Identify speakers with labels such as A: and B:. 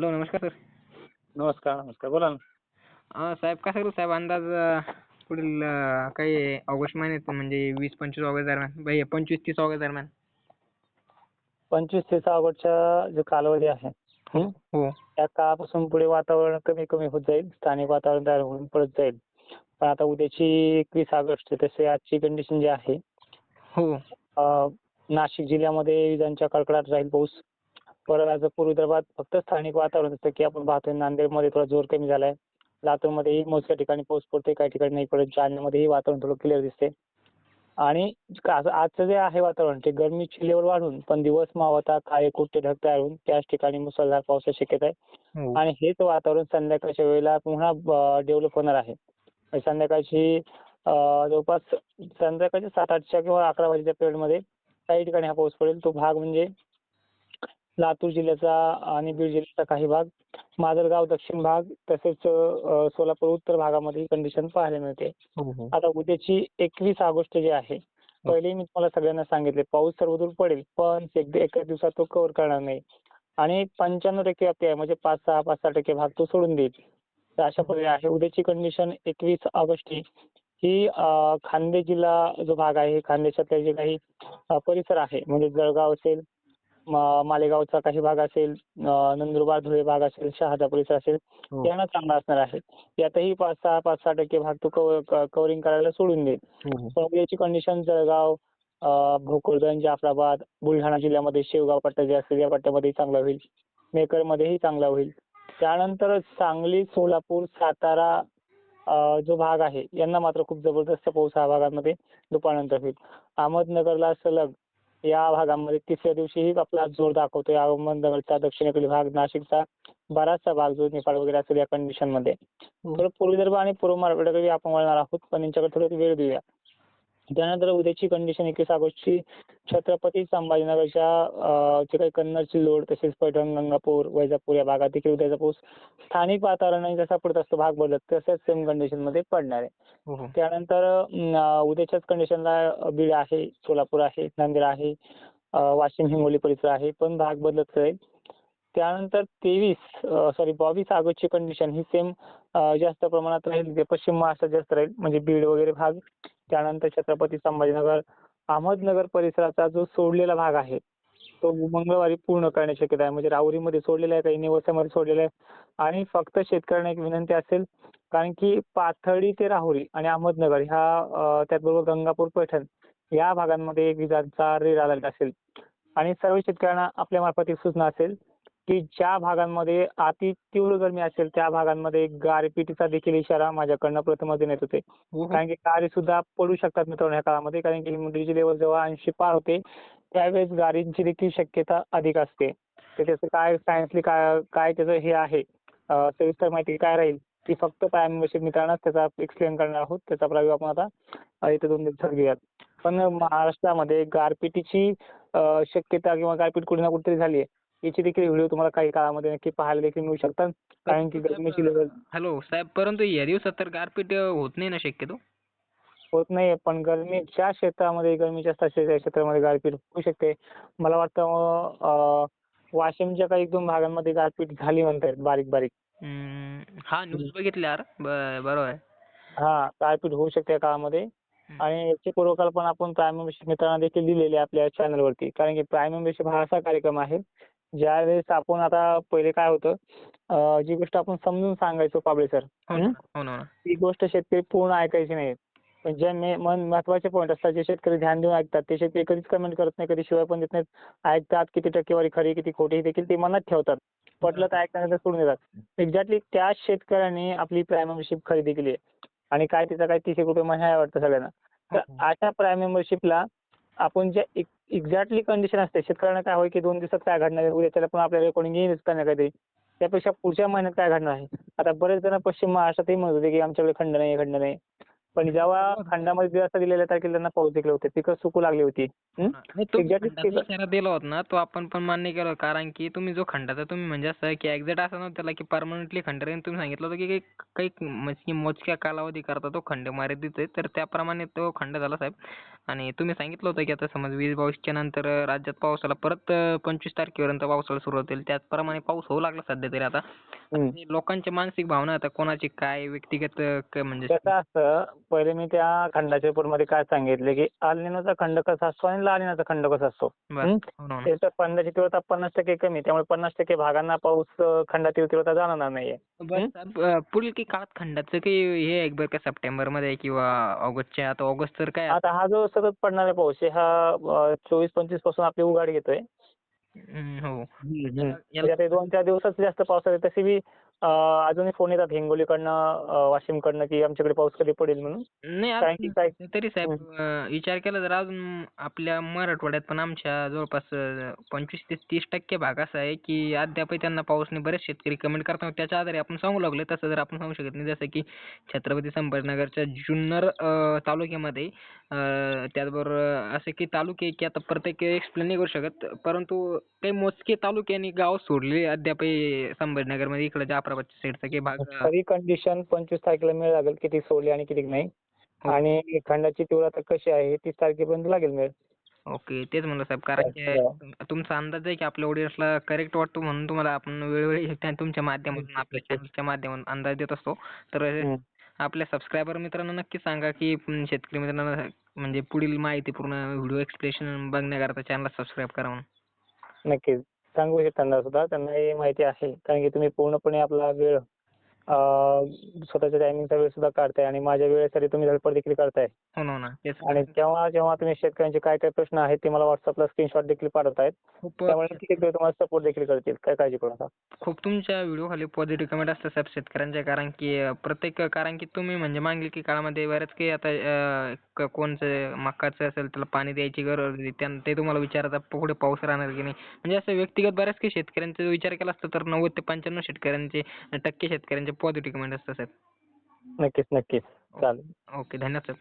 A: Hello नमस्कार sir.
B: नमस्कार नमस्कार. बोला ना.
A: साहेब काय सांगतो साहेब अंदाज पुढील काही ऑगस्ट महिन्यात म्हणजे वीस पंचवीस ऑगस्ट दरम्यान पंचवीस तीस ऑगस्ट दरम्यान?
B: पंचवीस ते सहा ऑगस्टचा जो कालावधी आहे हं? त्या काळापासून पुढे वातावरण कमी कमी होत जाईल स्थानिक वातावरण तयार होऊन पडत जाईल. पण आता उद्याची एकवीस ऑगस्ट तसे आजची कंडिशन जी आहे
A: हो.
B: नाशिक जिल्ह्यामध्ये विजांच्या कडकडाट राहील पाऊस. परत पूर्व विदर्भात फक्त स्थानिक वातावरण जसं की आपण पाहतोय नांदेडमध्ये थोडा जोर कमी झालाय. लातूरमध्येही मोजक्या ठिकाणी पाऊस पडतोय काही ठिकाणी नाही पडत. जालन्यामध्येही वातावरण थोडं क्लिअर दिसते आणि आजचं जे आहे वातावरण ते गरमीची लेवल वाढून पण दिवस मावता काळे कुठे ढग तयार होऊन त्याच ठिकाणी मुसळधार पावसाची शक्यता आहे.
A: हो.
B: आणि हेच वातावरण संध्याकाळच्या वेळेला पुन्हा डेव्हलप होणार आहे. म्हणजे संध्याकाळची जवळपास संध्याकाळच्या सात आठच्या किंवा अकरा वाजेच्या पिरियडमध्ये काही ठिकाणी हा पाऊस पडेल. तो भाग म्हणजे लातूर जिल्ह्याचा आणि बीड जिल्ह्याचा काही भाग. माजलगाव दक्षिण भाग तसेच अं, सोलापूर उत्तर भागामध्ये ही कंडिशन पाहायला मिळते.
A: हो हो.
B: आता उद्याची एकवीस ऑगस्ट जी आहे पहिले मी तुम्हाला सगळ्यांना सांगितले पाऊस सर्वदूर पडेल पण एक दिवसात तो कव्हर करणार नाही. आणि पंच्याण्णव टक्के व्याप्ती आहे म्हणजे पाच सहा पाच सहा टक्के भाग तो सोडून देईल. तर अशा प्रकारे आहे उद्याची कंडिशन एकवीस ऑगस्ट ही. ही अं, खान्देश जिल्हा जो भाग आहे खानदेशातले जे काही अं, परिसर आहे म्हणजे जळगाव असेल मालेगावचा काही भाग असेल नंदुरबार धुळे भाग असेल शहादा परिसर असेल
A: हो.
B: यांना चांगला असणार आहे. यातही पाच सहा पाच सहा टक्के भाग तो कव्हरिंग करायला सोडून देईल. पण उद्याची कंडिशन जळगाव भोकरदन जाफराबाद बुलढाणा जिल्ह्यामध्ये शेवगाव पट्टा जे असेल या पट्ट्यामध्येही चांगला होईल. मेकरमध्येही चांगला होईल. त्यानंतर सांगली सोलापूर सातारा जो भाग आहे यांना मात्र खूप जबरदस्त पाऊस हा भागामध्ये दुपारनंतर होईल. अहमदनगरला सलग या भागामध्ये तिसऱ्या दिवशीही आपला जोर दाखवतोय अहमदनगरचा दक्षिणेकडील भाग नाशिकचा बराचसा भाग जो नेपाळ वगैरे असेल या कंडिशनमध्ये थोडं पूर्व विदर्भ आणि पूर्व मराठवाड्याकडे आपण वळणार आहोत पण यांच्याकडे थोडं वेळ देऊया. त्यानंतर उद्याची कंडिशन एकवीस ऑगस्टची छत्रपती संभाजीनगरच्या जे काही कन्नडची लोड तसेच पैठण गंगापूर वैजापूर या भागात देखील उद्याचा पाऊस स्थानिक वातावरणाने जसा पडत असतो भाग बदलत तसंच सेम कंडिशनमध्ये पडणार आहे.
A: हो हो.
B: त्यानंतर उद्याच्याच कंडिशनला बीड आहे सोलापूर आहे नांदेड आहे वाशिम हिंगोली परिसर आहे पण भाग बदलत राहील त्यानंतर तेवीस सॉरी बावीस ऑगस्टची कंडिशन ही सेम जास्त प्रमाणात राहील पश्चिम महाराष्ट्रात जास्त राहील म्हणजे बीड वगैरे भाग. त्यानंतर छत्रपती संभाजीनगर अहमदनगर परिसराचा जो सोडलेला भाग आहे तो मंगळवारी पूर्ण करण्याची शक्यता आहे. म्हणजे राहुरीमध्ये सोडलेला आहे काही नेवासामध्ये सोडलेला आहे. आणि फक्त शेतकऱ्यांना एक विनंती असेल कारण की पाथर्डी ते राहुरी आणि अहमदनगर ह्या त्याचबरोबर गंगापूर पैठण या भागांमध्ये एक विजांचा रेड अलर्ट असेल. आणि सर्व शेतकऱ्यांना आपल्या मार्फत एक सूचना असेल की ज्या भागांमध्ये अति तीव्र गरमी असेल त्या भागांमध्ये गारपिटीचा देखील इशारा माझ्याकडनं प्रथमच देण्यात येते
A: हो
B: कारण की गारी सुद्धा पडू शकतात मित्रांनो ह्या काळामध्ये कारण की ह्युमिडिटीची लेवल जेव्हा ऐंशी पार होते त्यावेळेस गारींची देखील शक्यता अधिक असते. तर त्याचं काय सायन्सली काय काय त्याचं हे आहे सविस्तर माहिती काय राहील ती फक्त प्रायमरी मित्रांनाच त्याचा एक्सप्लेन करणार आहोत. त्याचा प्राव्य आपण आता इथे दोन दिवसात घेऊयात. पण महाराष्ट्रामध्ये गारपिटीची शक्यता किंवा गारपीट कुठे ना कुठेतरी झाली आहे. याची देखील व्हिडिओ तुम्हाला काही काळामध्ये नक्की पाहायला देखील मिळू शकतात. कारण की गरमीची लेवल
A: हॅलो साहेब परंतु या दिवसात तर गारपीट होत नाही ना शक्यतो?
B: होत नाही पण गरमीच्या क्षेत्रामध्ये गरमी जास्त असलेल्या क्षेत्रामध्ये गारपीट होऊ शकते. मला वाटतं वाशिमच्या काही एक दोन भागांमध्ये गारपीट झाली म्हणतायत बारीक बारीक.
A: हा न्यूज बघितली यार ब- बरोबर आहे.
B: हा गारपीट होऊ शकते या काळामध्ये. आणि याची पूर्वकल्पना आपण प्राईम मित्रांना देखील दिलेली आहे आपल्या चॅनलवरती कारण की प्राईम हा असा कार्यक्रम आहे ज्यावेळेस आपण आता पहिले काय होतं जी गोष्ट आपण समजून सांगायचो पाबळे सर
A: हो ना हो हो.
B: ती गोष्ट शेतकरी पूर्ण ऐकायची नाही. पण जे महत्त्वाचे पॉईंट असतात जे शेतकरी ध्यान देऊन ऐकतात ते शेतकरी कधीच कमेंट करत नाही कधी शिवाय पण देत नाहीत. ऐकतात किती टक्केवारी खरी किती खोटी हे देखील ते मनात ठेवतात. पटलं तर ऐकण्यानंतर सोडून देतात. एक्झॅक्टली त्याच शेतकऱ्याने आपली प्राईम मेंबरशिप खरेदी केली आहे. आणि काय तिचा काय तीस एक रुपये महिना वाटतं सगळ्यांना. तर अशा प्राईम मेंबरशिपला आपण जे एक्झॅक्टली कंडिशन असते. शेतकऱ्यांना काय होईल की दोन दिवसात काय घडणार आहे? उद्याच्याला पण आपल्याला कोणी येईलच काय ना काहीतरी त्यापेक्षा पुढच्या महिन्यात काय घडणार आहे? आता बरेच जण पश्चिम महाराष्ट्रातही म्हणत होते की आमच्याकडे खंड नाही खंड नाही. पण जेव्हा खंडामध्ये दिवस दिलेल्या तारखेला त्यांना पाऊस देखील होते. पिकं सुकू लागली होती. हं?
A: तो इशारा दिला होता ना तो आपण पण मान्य केला. कारण की तुम्ही जो खंडाचा तुम्ही म्हणजे असं की एक्झॅक्ट असं नव्हतं त्याला की परमनंटली खंड राहील तुम्ही सांगितलं होतं की काही म्हणजे मोजक्या कालावधी करता तो खंड मर्यादित आहे. तर त्याप्रमाणे तो खंड झाला साहेब. आणि तुम्ही सांगितलं होतं की आता समज वीस बावीसच्या नंतर राज्यात पावसाला परत पंचवीस तारखेपर्यंत पावसाळा सुरुवात होईल. त्याचप्रमाणे पाऊस होऊ लागला सध्या तरी आता.
B: हं.
A: आणि लोकांची मानसिक भावना आता कोणाची काय व्यक्तिगत म्हणजे
B: कसं असतं पहिले मी त्या खंडाच्या मध्ये काय सांगितले की अल्निनोचा खंड कसा असतो आणि लानिनाचा खंड कसा असतो
A: बरं.
B: हं? त्याच्या खंडाची तीव्रता पन्नास टक्के कमी. त्यामुळे पन्नास टक्के भागांना पाऊस खंडाची तीव्रता जाणवणार नाहीये
A: पुढील काही काळात खंडाचं काही हे आहे बरं का सप्टेंबरमध्ये किंवा ऑगस्टच्या आता ऑगस्ट तर काय
B: आता हा जो सतत पडणारा पाऊस आहे हा चोवीस पंचवीसपासून आपली उघाड घेतोय
A: हो
B: दोन चार दिवसात जास्त पाऊस आहे तशी बी अजूनही फोन येतात हिंगोलीकडनं वाशिमकडनं की आमच्याकडे पाऊस कधी पडेल म्हणून.
A: नाही
B: कारण की काय
A: आता तरी साहेब अं, विचार केला तर अजून आपल्या मराठवाड्यात पण आमच्या जवळपास अं, पंचवीस ते तीस टक्के भाग असा आहे की अद्यापही त्यांना पाऊस नाही बरेच शेतकरी कमेंट करतात. त्याच्या आधारे आपण सांगू लागलो तसं जर आपण सांगू शकत नाही जसं की छत्रपती संभाजीनगरच्या जुन्नर अं, तालुक्यामध्ये अं, त्याचबरोबर असे काही तालुके आहे की आता प्रत्येक एक्सप्लेन नाही करू शकत परंतु काही मोजके तालुके आणि गाव सोडले अद्यापही संभाजीनगरमध्ये इकडे जाफराबादच्या साईडचा काही भाग
B: खरी कंडिशन पंचवीस तारखेला मिळेल लागेल किती सोडली आणि किती नाही
A: हो.
B: आणि खंडाची तीव्रता कशी आहे तीस तारखेपर्यंत लागेल मिळेल
A: ओके तेच म्हणलं साहेब कारण की. तुमचा अंदाज आहे की आपल्या ऑडियन्सला करेक्ट वाटतो म्हणून तुम्हाला आपण वेळोवेळी तुमच्या माध्यमातून आपल्या चॅनलच्या माध्यमातून अंदाज देत असतो तर. आपल्या सबस्क्रायबर मित्रांना नक्की सांगा की शेतकरी मित्रांना म्हणजे पुढील माहिती पूर्ण व्हिडिओ एक्सप्लेनेशन बघण्याकरता चॅनलला सबस्क्राईब करा म्हणून
B: नक्कीच सांगू शकता सुद्धा त्यांना हे माहिती आहे. कारण की तुम्ही पूर्णपणे आपला वेळ स्वतःच्या टायमिंगचा वेळ सुद्धा काढताय आणि माझ्या वेळेसाठी तुम्ही धडपड देखील करताय.
A: हो ना हो ना. तेच
B: आणि जेव्हा जेव्हा तुम्ही शेतकऱ्यांचे काय काय प्रश्न आहेत ते मला व्हॉट्सअपला स्क्रीनशॉट देखील पाठवतायत. त्यामुळे शेतकरी तुम्हाला सपोर्ट देखील करतील. काय काळजी करू नका.
A: खूप तुमच्या व्हिडिओ खाली पॉझिटिव्ह कमेंट असतात साहेब शेतकऱ्यांच्या कारण की प्रत्येक कारण की तुम्ही म्हणजे मागील की काळामध्ये बऱ्याच काही आता कोणचं मकाचं असेल त्याला पाणी द्यायची गरज ते तुम्हाला विचारतात पुढे पाऊस राहणार की नाही. म्हणजे असं व्यक्तिगत बऱ्याच काही शेतकऱ्यांचा विचार केला असता तर नव्वद ते पंच्याण्णव शेतकऱ्यांचे टक्के शेतकऱ्यांचे पॉझिटिव्ह कमेंट असतात साहेब.
B: नक्कीच नक्कीच. चालेल.
A: ओके धन्यवाद साहेब.